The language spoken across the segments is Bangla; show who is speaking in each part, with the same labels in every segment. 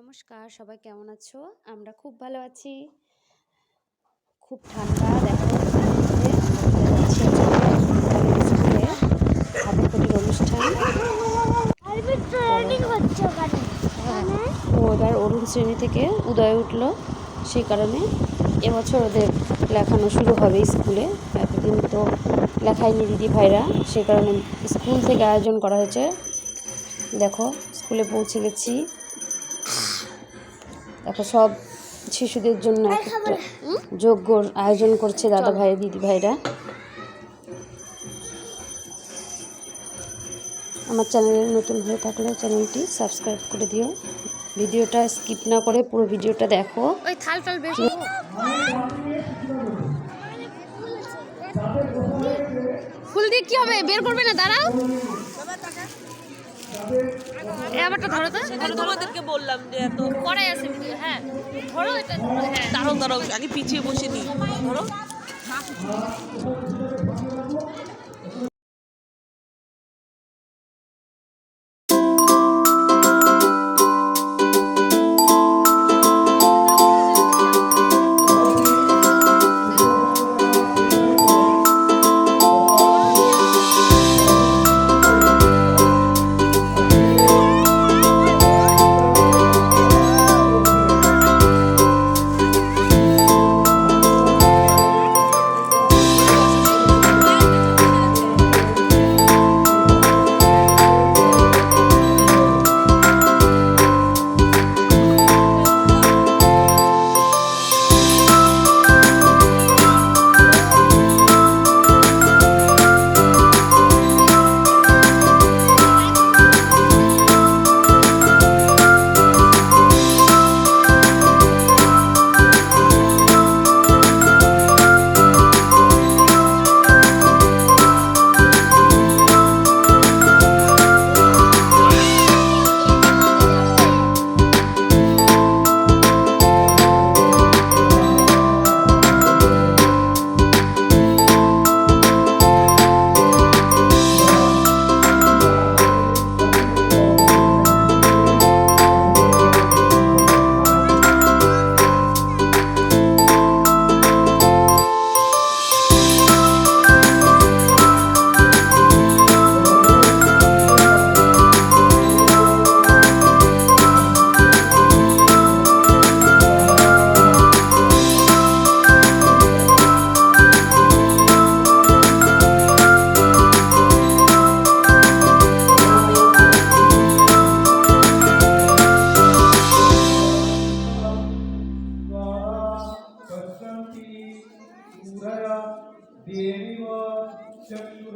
Speaker 1: নমস্কার, সবাই কেমন আছো? আমরা খুব ভালো আছি। খুব ঠান্ডা, দেখো স্কুলে অনুষ্ঠান। এবার অরুণ শ্রেণি থেকে উদয় উঠল, সেই কারণে এবছর ওদের লেখানো শুরু হবে স্কুলে। এতদিন তো লেখায়নি দিদি ভাইরা সেই কারণে স্কুল থেকে আয়োজন করা হয়েছে। দেখো, স্কুলে পৌঁছে গেছি। দেখো সব শিশুদের জন্য এক একটা যজ্ঞর আয়োজন করছে দাদা ভাই দিদি ভাইরা আমার চ্যানেলে নতুন হয়ে থাকলে চ্যানেলটি সাবস্ক্রাইব করে দিও। ভিডিওটা স্কিপ না করে পুরো ভিডিওটা দেখো।
Speaker 2: ওই থাল টাল বের ফুল দিয়ে কি হবে? বের করবে না দাঁড়াও। এ আবারটা ধরো তো।
Speaker 3: তোমাদেরকে বললাম যে এত
Speaker 2: করাই আছে ভিডিও হ্যাঁ। ধরো এটা হ্যাঁ।
Speaker 3: দাঁড়াও দাঁড়াও আগে পিছিয়ে বসে নিই ধরো।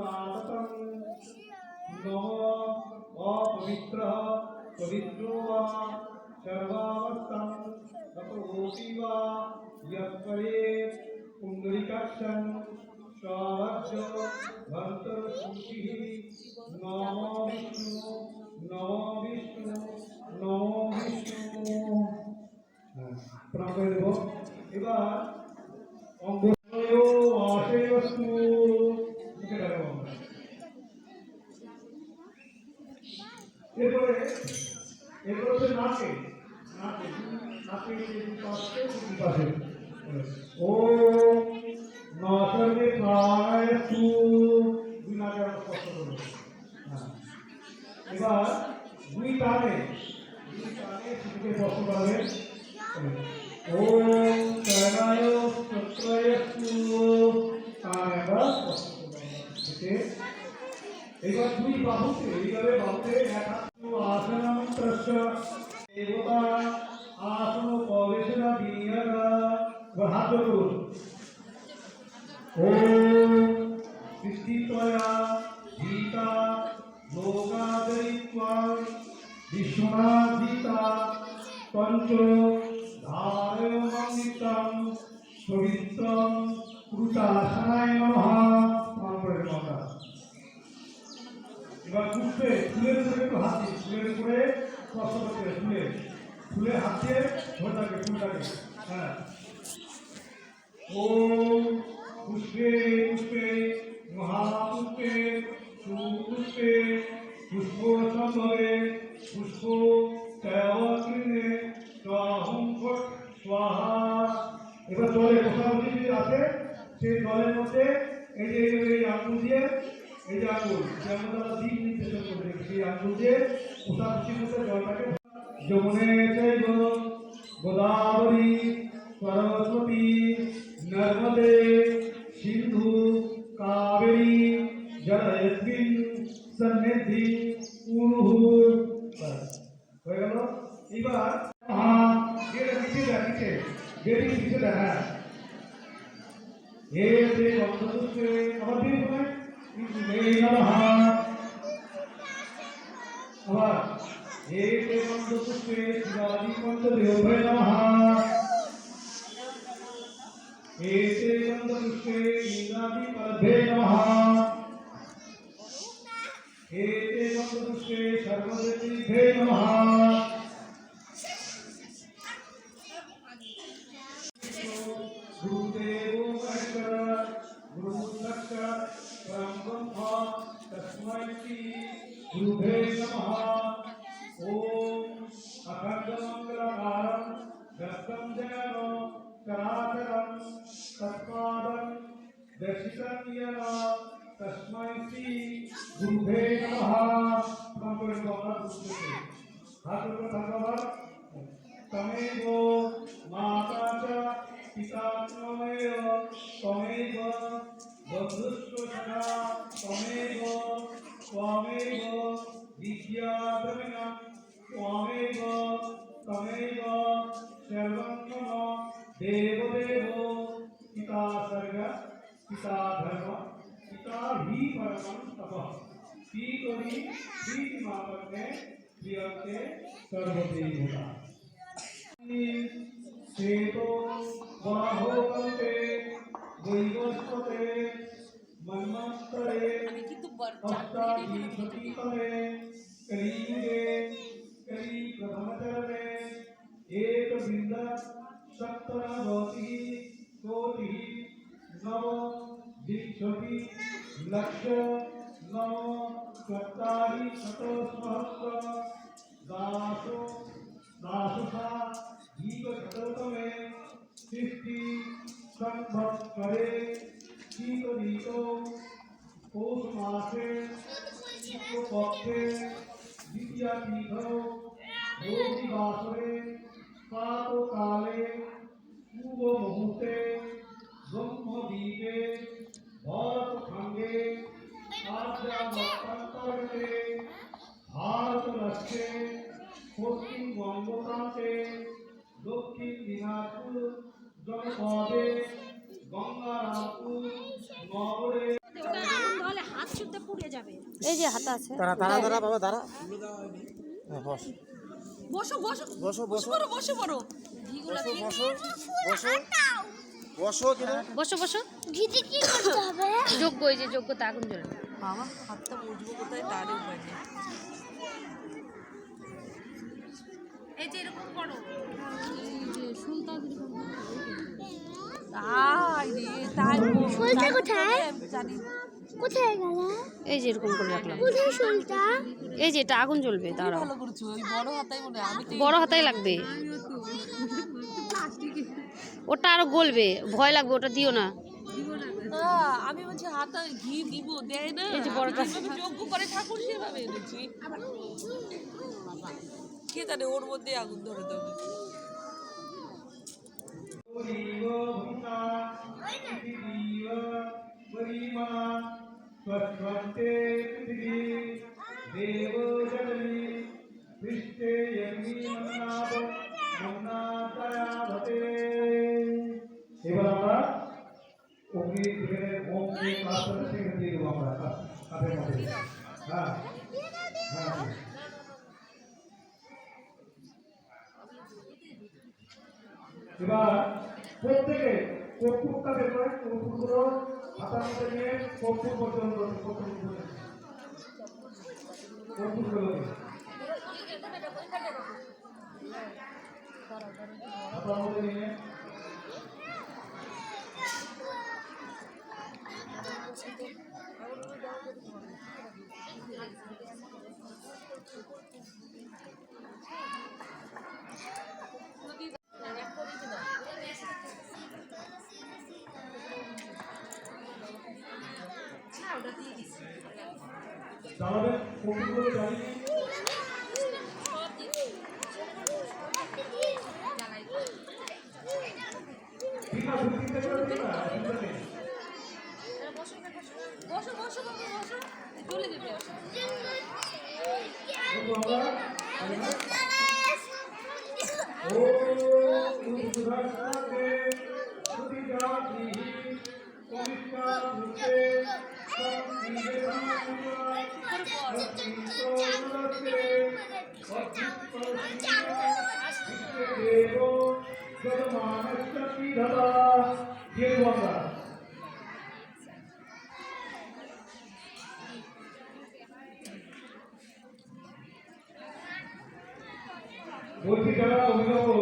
Speaker 4: चक्षुरागतं नमो अपवित्रः पवित्रो वा सर्वावस्थं तपोति वा यत्परे पुण्डरीकाक्षं स्वावज्य भर्तृशुचिः नमो विष्णु नमो विष्णु नमो विष्णु প্রণাম করে দেব এবার অঙ্গ হাত করুন ওম সৃষ্টিতয়া গীতা লোকাদয়িত্বা বিশ্বনাথিতা পঞ্চ ধারয়মন্দিতম পবিত্রম কৃতাসনায় নমঃ প্রণামের কথা এবার পুষ্পে ফুলের উপরে একটু হাত ফুলের উপরে স্পর্শ করতে ফুলে ফুলে হাত দিয়ে ফুলটাকে হ্যাঁ ॐ पुष्पे पुष्पे महापुष्पे सुपुष्पे पुष्पोत्सम्भवे पुष्पो তৈবাকৃণে স্বাহং স্বাহা। এবার জলে মোটামুটি যে আছে, সেই জলের মধ্যে এই যে, এই আঙুল দিয়ে, এই যে আঙুল যে আঙুল আমরা দিক নির্দেশন করে সেই আঙুল দিয়ে মোটামুটির মধ্যে জলটাকে যমুনে গোদাবরী সরস্বতী নর্মদে সিন্ধু কাবেরী জলয়স্মিন সন্নিধি কুরুহু ব্যাস, হয়ে গেল এবার হ্যাঁ এটা পিছিয়ে দেখ পিছিয়ে বেরি পিছিয়ে দেখ হ্যাঁ हे ते वंशदुष्टे আবার দিয়ে বলেন হে নমঃ আবার হে ते वंशदुष्टे শিবাজি পঞ্চদেবে নমঃ एतेनन्दपुष्पे इन्द्रादिपरभे नमः एतेनन्दपुष्पे सर्वदेवीभे नमः गुरुदेवो कश्कर गुरुदक्कर परं ब्रह्म तस्मै श्री गुरुभे दत्तं जयरो चराचरं तत्पादं दर्शितं येन तस्मै श्री गुरुभे नमः प्रणाम करें बाबा गुरुदेव हाथ ऊपर भगवान तमेव माता च पिता त्वमेव त्वमेव बन्धुश्च सखा त्वमेव त्वमेव विद्याद्रविणा त्वमेव तमेव सर्वं मम देवो देवो पिता सर्ग पिता धर्म पिता ही परम तप। पी को भी पी की मापक में जीवते सर्वदेव होगा श्वेतो बाहोकल्पे दैवस्पते मन्मस्तरे अष्टाधीपतिपरे कलियुगे क्योंकि लक्ष्य नौ कर्तारी सतो दासो दासुषा दीप खतोतमे सृष्टि, संभव, करे, दीप, दीपो कोष मासे दीपो पक्षे दिव्या पीठो योगी वासरे पातो काले पूर्व मुहूर्ते, ब्रह्म दीपे रोगिवासरे प्रातःकाले पूर्वमुहूर्ते ब्रह्मदीपे भरतखण्डे आद्यामन्तर्गते ভারতবর্ষে পশ্চিমবঙ্গপ্রান্তে দক্ষিণ দিনাজপুর জনপদে গঙ্গারামপুর নগরে
Speaker 5: তাহলে হাত শুদ্ধ পুড়ে যাবে
Speaker 1: এই যে হাতা আছে
Speaker 6: দাঁড়া দাঁড়া দাঁড়া বাবা দাঁড়া হ্যাঁ, বস
Speaker 5: বসো বসো
Speaker 6: বসো বসো
Speaker 5: বসো বসো বড়
Speaker 6: বসো বসো বসো বসো
Speaker 1: বসো বসো।
Speaker 5: ঘিতে কি করতে হবে?
Speaker 1: যোগ্য এই যে যোগ্যতা আগুন জ্বলবে
Speaker 3: বাবা হাতটা বুঝব কোথায়? তার উপায় নেই।
Speaker 2: এই যে এরকম করো।
Speaker 3: তাই তাই
Speaker 5: কোথায়?
Speaker 3: আমি জানি। না।
Speaker 5: কোথায় গেল
Speaker 1: এই যে এরকম করে রাখলাম।
Speaker 5: কোথায় ফুলটা
Speaker 1: এই যে এটা আগুন জ্বলবে দাঁড়াও।
Speaker 3: মনে হয়।
Speaker 1: বড় হাতাই লাগবে। ওটা আরও গলবে ভয় লাগবে ওটা দিও না।
Speaker 3: আমি বলছি হাতা ঘি দিব দেয় না।
Speaker 1: এই যে বড়টা।
Speaker 3: যজ্ঞ করে ঠাকুর সেভাবে এনেছি। কে জানে ওর মধ্যে আগুন ধরে দেবে
Speaker 4: পরিমা হ্যাঁ হ্যাঁ এবার প্রত্যেকে কর্পূরটা বের করে কর্পূরগুলো পর্যন্ত কর্পূর কর্পূরগুলো অর্ডার দিয়ে দিচ্ছি
Speaker 3: বসো বসো বসো বসো। চলে
Speaker 4: যাবে పూర్తిగా ఉండవు